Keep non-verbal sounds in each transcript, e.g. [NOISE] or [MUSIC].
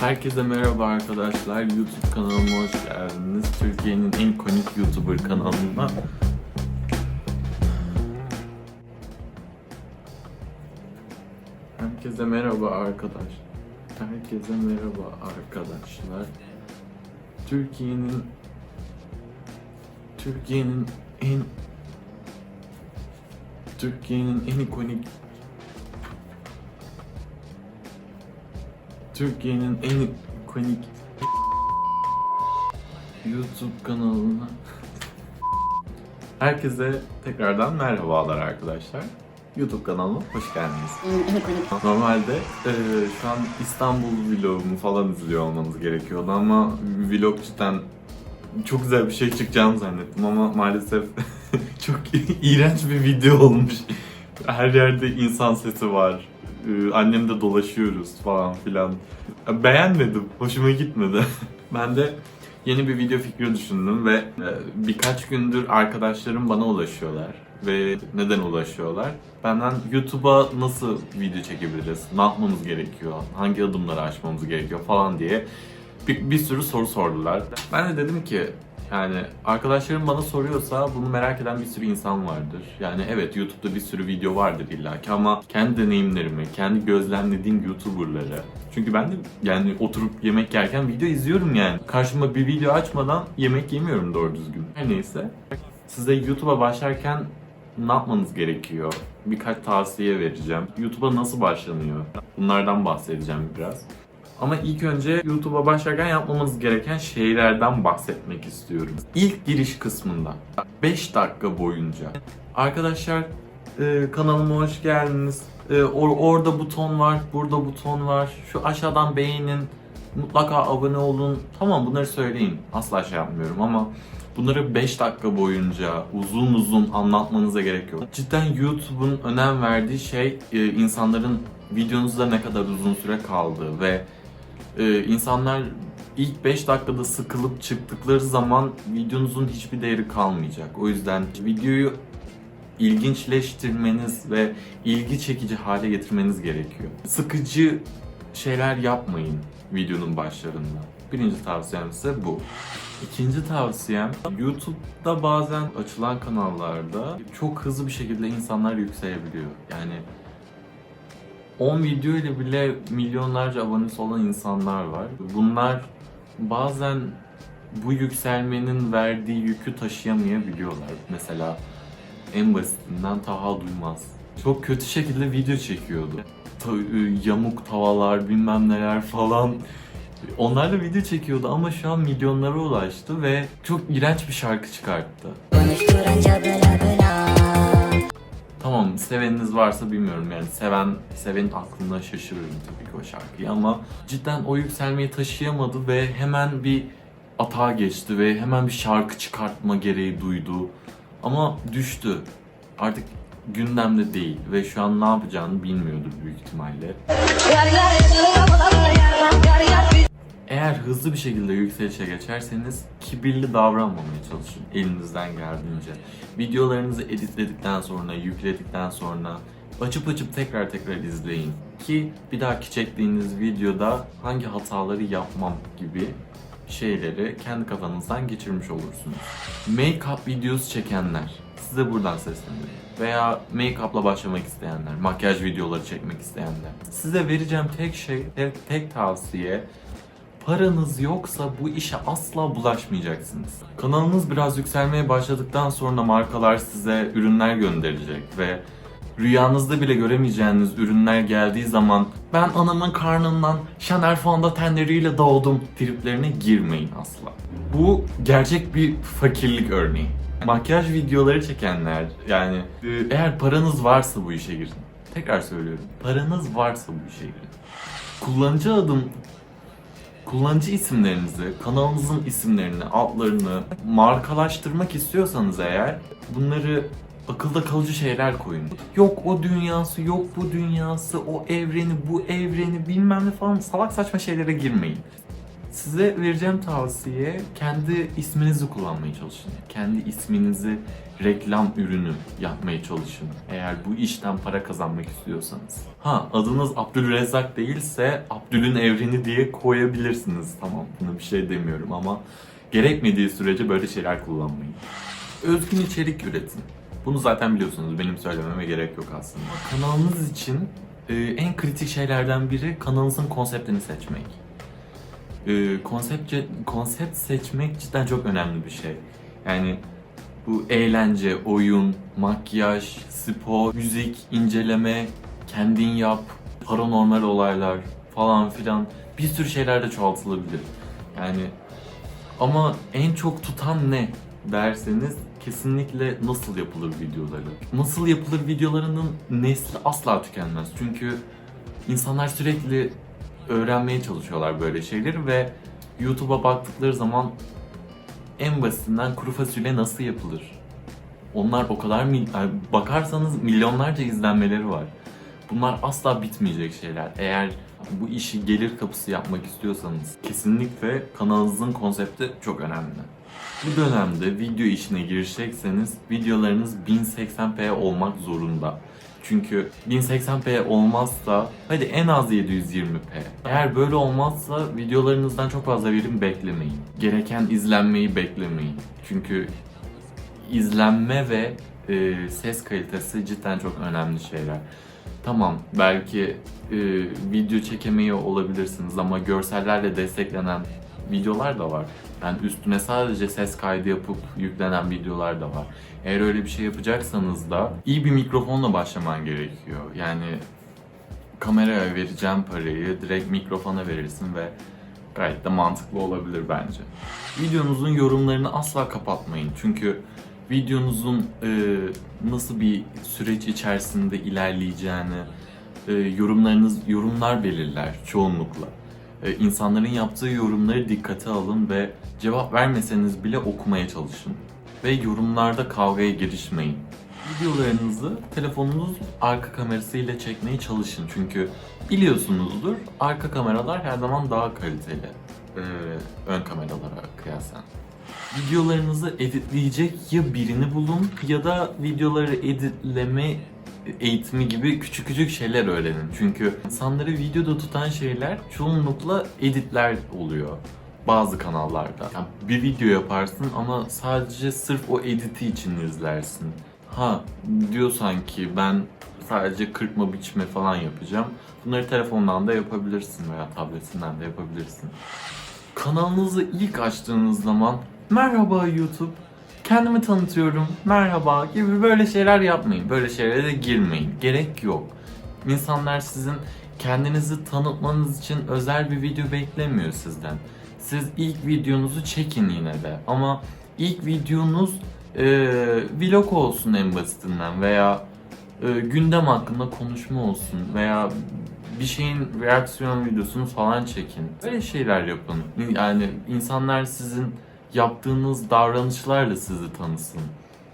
Herkese merhaba arkadaşlar. YouTube kanalıma hoş geldiniz. Türkiye'nin en ikonik YouTuber kanalına. Herkese merhaba arkadaş. Herkese merhaba arkadaşlar. Türkiye'nin Türkiye'nin en Türkiye'nin en ikonik Türkiye'nin en ikonik YouTube kanalına Herkese tekrardan merhabalar arkadaşlar. YouTube kanalıma hoş geldiniz. Normalde e, şu an İstanbul vlogumu falan izliyor olmanız gerekiyordu ama vlog cidden çok güzel bir şey çıkacağını zannettim ama maalesef [LAUGHS] çok iğrenç bir video olmuş. Her yerde insan sesi var. Ee, Annemle dolaşıyoruz falan filan. Beğenmedim. Hoşuma gitmedi. [LAUGHS] ben de yeni bir video fikri düşündüm ve e, birkaç gündür arkadaşlarım bana ulaşıyorlar. Ve neden ulaşıyorlar? Benden YouTube'a nasıl video çekebiliriz? Ne yapmamız gerekiyor? Hangi adımları aşmamız gerekiyor falan diye bir, bir sürü soru sordular. Ben de dedim ki yani arkadaşlarım bana soruyorsa bunu merak eden bir sürü insan vardır. Yani evet YouTube'da bir sürü video vardır illaki ama kendi deneyimlerimi, kendi gözlemlediğim YouTuber'ları. Çünkü ben de yani oturup yemek yerken video izliyorum yani. Karşıma bir video açmadan yemek yemiyorum doğru düzgün. Her neyse. Size YouTube'a başlarken ne yapmanız gerekiyor? Birkaç tavsiye vereceğim. YouTube'a nasıl başlanıyor? Bunlardan bahsedeceğim biraz. Ama ilk önce YouTube'a başlarken yapmamız gereken şeylerden bahsetmek istiyorum. İlk giriş kısmında 5 dakika boyunca arkadaşlar e, kanalıma hoş geldiniz. E, or- orada buton var, burada buton var. Şu aşağıdan beğenin, mutlaka abone olun. Tamam bunları söyleyin. Asla şey yapmıyorum ama bunları 5 dakika boyunca uzun uzun anlatmanıza gerek yok. Cidden YouTube'un önem verdiği şey e, insanların videonuzda ne kadar uzun süre kaldığı ve e, insanlar ilk 5 dakikada sıkılıp çıktıkları zaman videonuzun hiçbir değeri kalmayacak. O yüzden videoyu ilginçleştirmeniz ve ilgi çekici hale getirmeniz gerekiyor. Sıkıcı şeyler yapmayın videonun başlarında. Birinci tavsiyem size bu. İkinci tavsiyem YouTube'da bazen açılan kanallarda çok hızlı bir şekilde insanlar yükselebiliyor. Yani 10 video ile bile milyonlarca abonesi olan insanlar var. Bunlar bazen bu yükselmenin verdiği yükü taşıyamayabiliyorlar. Mesela en basitinden Taha Duymaz. Çok kötü şekilde video çekiyordu. Ta- ıı, yamuk tavalar bilmem neler falan. Onlar da video çekiyordu ama şu an milyonlara ulaştı ve çok iğrenç bir şarkı çıkarttı. Konuşturunca bıla bıla. Tamam seveniniz varsa bilmiyorum yani seven sevenin aklına şaşırırım tabii ki o şarkıyı ama cidden o yükselmeyi taşıyamadı ve hemen bir atağa geçti ve hemen bir şarkı çıkartma gereği duydu. Ama düştü. Artık gündemde değil ve şu an ne yapacağını bilmiyordur büyük ihtimalle. Eğer hızlı bir şekilde yükselişe geçerseniz kibirli davranmamaya çalışın elinizden geldiğince. Videolarınızı editledikten sonra, yükledikten sonra açıp açıp tekrar tekrar izleyin. Ki bir dahaki çektiğiniz videoda hangi hataları yapmam gibi şeyleri kendi kafanızdan geçirmiş olursunuz. Make-up videosu çekenler size buradan sesleniyorum. Veya make-up'la başlamak isteyenler, makyaj videoları çekmek isteyenler. Size vereceğim tek şey, tek, tek tavsiye Paranız yoksa bu işe asla bulaşmayacaksınız. Kanalınız biraz yükselmeye başladıktan sonra markalar size ürünler gönderecek ve rüyanızda bile göremeyeceğiniz ürünler geldiği zaman ben anamın karnından Chanel fondötenleriyle doğdum triplerine girmeyin asla. Bu gerçek bir fakirlik örneği. Makyaj videoları çekenler yani e, eğer paranız varsa bu işe girin. Tekrar söylüyorum. Paranız varsa bu işe girin. Kullanıcı adım kullanıcı isimlerinizi, kanalınızın isimlerini, adlarını markalaştırmak istiyorsanız eğer bunları akılda kalıcı şeyler koyun. Yok o dünyası, yok bu dünyası, o evreni, bu evreni bilmem ne falan salak saçma şeylere girmeyin. Size vereceğim tavsiye kendi isminizi kullanmaya çalışın. Kendi isminizi reklam ürünü yapmaya çalışın. Eğer bu işten para kazanmak istiyorsanız. Ha adınız Abdülrezzak değilse Abdül'ün evreni diye koyabilirsiniz. Tamam buna bir şey demiyorum ama gerekmediği sürece böyle şeyler kullanmayın. Özgün içerik üretin. Bunu zaten biliyorsunuz. Benim söylememe gerek yok aslında. Kanalınız için e, en kritik şeylerden biri kanalınızın konseptini seçmek. E, konsept, konsept seçmek cidden çok önemli bir şey. Yani bu eğlence, oyun, makyaj, spor, müzik, inceleme, kendin yap, paranormal olaylar falan filan bir sürü şeyler de çoğaltılabilir. Yani ama en çok tutan ne derseniz kesinlikle nasıl yapılır videoları. Nasıl yapılır videolarının nesli asla tükenmez. Çünkü insanlar sürekli öğrenmeye çalışıyorlar böyle şeyleri ve YouTube'a baktıkları zaman en basitinden kuru fasulye nasıl yapılır? Onlar o kadar bakarsanız milyonlarca izlenmeleri var. Bunlar asla bitmeyecek şeyler. Eğer bu işi gelir kapısı yapmak istiyorsanız kesinlikle kanalınızın konsepti çok önemli. Bu dönemde video işine girecekseniz videolarınız 1080p olmak zorunda. Çünkü 1080p olmazsa hadi en az 720p. Eğer böyle olmazsa videolarınızdan çok fazla verim beklemeyin. Gereken izlenmeyi beklemeyin. Çünkü izlenme ve e, ses kalitesi cidden çok önemli şeyler. Tamam belki e, video çekemiyor olabilirsiniz ama görsellerle desteklenen videolar da var. Yani üstüne sadece ses kaydı yapıp yüklenen videolar da var. Eğer öyle bir şey yapacaksanız da iyi bir mikrofonla başlaman gerekiyor. Yani kameraya vereceğim parayı direkt mikrofona verirsin ve gayet de mantıklı olabilir bence. Videonuzun yorumlarını asla kapatmayın. Çünkü videonuzun e, nasıl bir süreç içerisinde ilerleyeceğini e, yorumlarınız yorumlar belirler çoğunlukla. E, insanların yaptığı yorumları dikkate alın ve cevap vermeseniz bile okumaya çalışın. Ve yorumlarda kavgaya girişmeyin. Videolarınızı telefonunuz arka kamerasıyla çekmeye çalışın. Çünkü biliyorsunuzdur arka kameralar her zaman daha kaliteli e, ön kameralara kıyasla. Videolarınızı editleyecek ya birini bulun ya da videoları editleme eğitimi gibi küçük küçük şeyler öğrenin. Çünkü insanları videoda tutan şeyler çoğunlukla editler oluyor bazı kanallarda. Yani bir video yaparsın ama sadece sırf o editi için izlersin. Ha diyorsan ki ben sadece kırpma biçme falan yapacağım. Bunları telefondan da yapabilirsin veya tabletinden de yapabilirsin. Kanalınızı ilk açtığınız zaman merhaba YouTube, kendimi tanıtıyorum, merhaba gibi böyle şeyler yapmayın. Böyle şeylere de girmeyin. Gerek yok. İnsanlar sizin kendinizi tanıtmanız için özel bir video beklemiyor sizden. Siz ilk videonuzu çekin yine de ama ilk videonuz e, vlog olsun en basitinden veya e, gündem hakkında konuşma olsun veya bir şeyin reaksiyon videosunu falan çekin. Böyle şeyler yapın. Yani insanlar sizin yaptığınız davranışlarla sizi tanısın.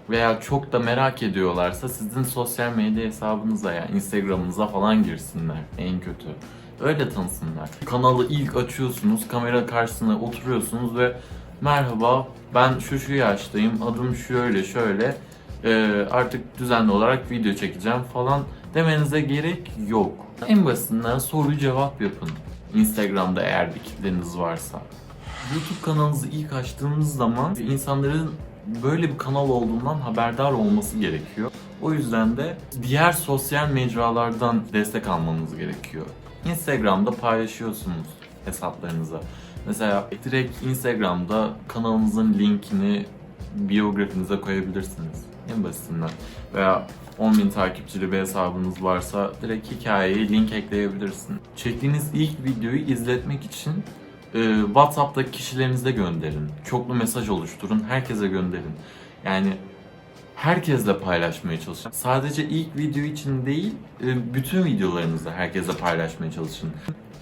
Veya çok da merak ediyorlarsa sizin sosyal medya hesabınıza yani Instagram'ınıza falan girsinler en kötü. Öyle tanısınlar. Kanalı ilk açıyorsunuz, kamera karşısına oturuyorsunuz ve merhaba ben şu şu yaştayım, adım şöyle şöyle Ee, artık düzenli olarak video çekeceğim falan demenize gerek yok. En basitinden soru cevap yapın. Instagram'da eğer bir kitleniz varsa. YouTube kanalınızı ilk açtığınız zaman insanların böyle bir kanal olduğundan haberdar olması gerekiyor. O yüzden de diğer sosyal mecralardan destek almanız gerekiyor. Instagram'da paylaşıyorsunuz hesaplarınıza. Mesela direkt Instagram'da kanalınızın linkini biyografinize koyabilirsiniz. En basitinden. Veya 10.000 takipçili bir hesabınız varsa direkt hikayeye link ekleyebilirsin. Çektiğiniz ilk videoyu izletmek için e, WhatsApp'taki kişilerinize gönderin. Çoklu mesaj oluşturun, herkese gönderin. Yani herkesle paylaşmaya çalışın. Sadece ilk video için değil, e, bütün videolarınızı herkesle paylaşmaya çalışın.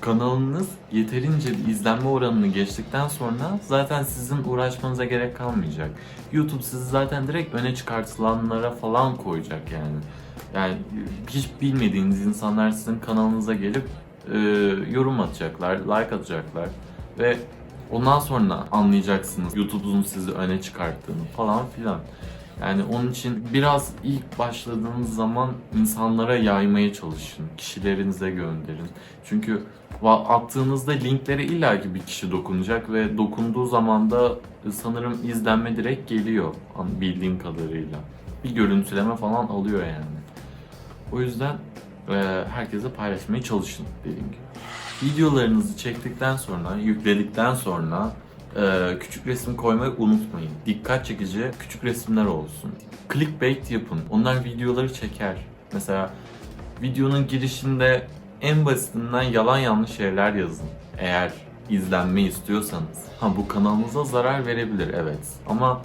Kanalınız yeterince izlenme oranını geçtikten sonra zaten sizin uğraşmanıza gerek kalmayacak. YouTube sizi zaten direkt öne çıkartılanlara falan koyacak yani. Yani hiç bilmediğiniz insanlar sizin kanalınıza gelip e, yorum atacaklar, like atacaklar ve Ondan sonra anlayacaksınız YouTube'un sizi öne çıkarttığını falan filan. Yani onun için biraz ilk başladığınız zaman insanlara yaymaya çalışın. Kişilerinize gönderin. Çünkü attığınızda linklere illaki bir kişi dokunacak ve dokunduğu zaman da sanırım izlenme direkt geliyor bildiğim kadarıyla. Bir görüntüleme falan alıyor yani. O yüzden herkese paylaşmaya çalışın dediğim gibi. Videolarınızı çektikten sonra, yükledikten sonra e, küçük resim koymayı unutmayın. Dikkat çekici küçük resimler olsun. Clickbait yapın. Onlar videoları çeker. Mesela videonun girişinde en basitinden yalan yanlış şeyler yazın. Eğer izlenme istiyorsanız. Ha bu kanalınıza zarar verebilir evet. Ama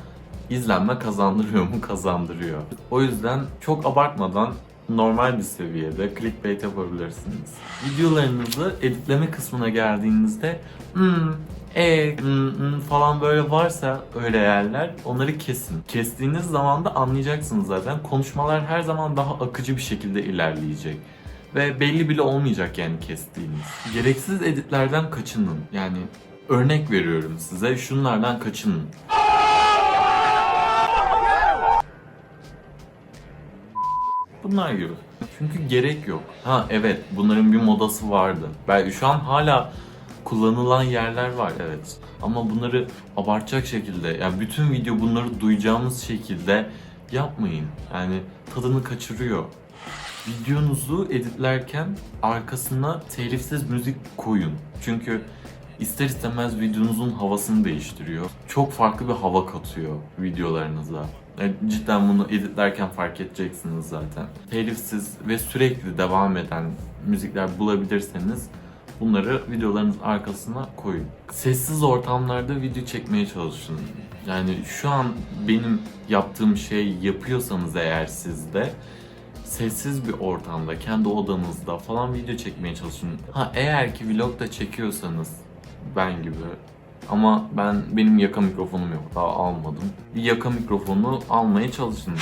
izlenme kazandırıyor mu? [LAUGHS] Kazandırıyor. O yüzden çok abartmadan normal bir seviyede clickbait yapabilirsiniz. Videolarınızı editleme kısmına geldiğinizde hmm, e hmm falan böyle varsa öyle yerler onları kesin. Kestiğiniz zaman da anlayacaksınız zaten. Konuşmalar her zaman daha akıcı bir şekilde ilerleyecek. Ve belli bile olmayacak yani kestiğiniz. Gereksiz editlerden kaçının. Yani örnek veriyorum size şunlardan kaçının. Bunlar gibi. Çünkü gerek yok. Ha evet bunların bir modası vardı. Belki şu an hala kullanılan yerler var evet. Ama bunları abartacak şekilde yani bütün video bunları duyacağımız şekilde yapmayın. Yani tadını kaçırıyor. Videonuzu editlerken arkasına telifsiz müzik koyun. Çünkü ister istemez videonuzun havasını değiştiriyor. Çok farklı bir hava katıyor videolarınıza. Yani cidden bunu editlerken fark edeceksiniz zaten. Telifsiz ve sürekli devam eden müzikler bulabilirseniz bunları videolarınızın arkasına koyun. Sessiz ortamlarda video çekmeye çalışın. Yani şu an benim yaptığım şey yapıyorsanız eğer sizde sessiz bir ortamda, kendi odanızda falan video çekmeye çalışın. Ha eğer ki vlog da çekiyorsanız ben gibi ama ben benim yaka mikrofonum yok daha almadım. Bir yaka mikrofonu almaya çalışın.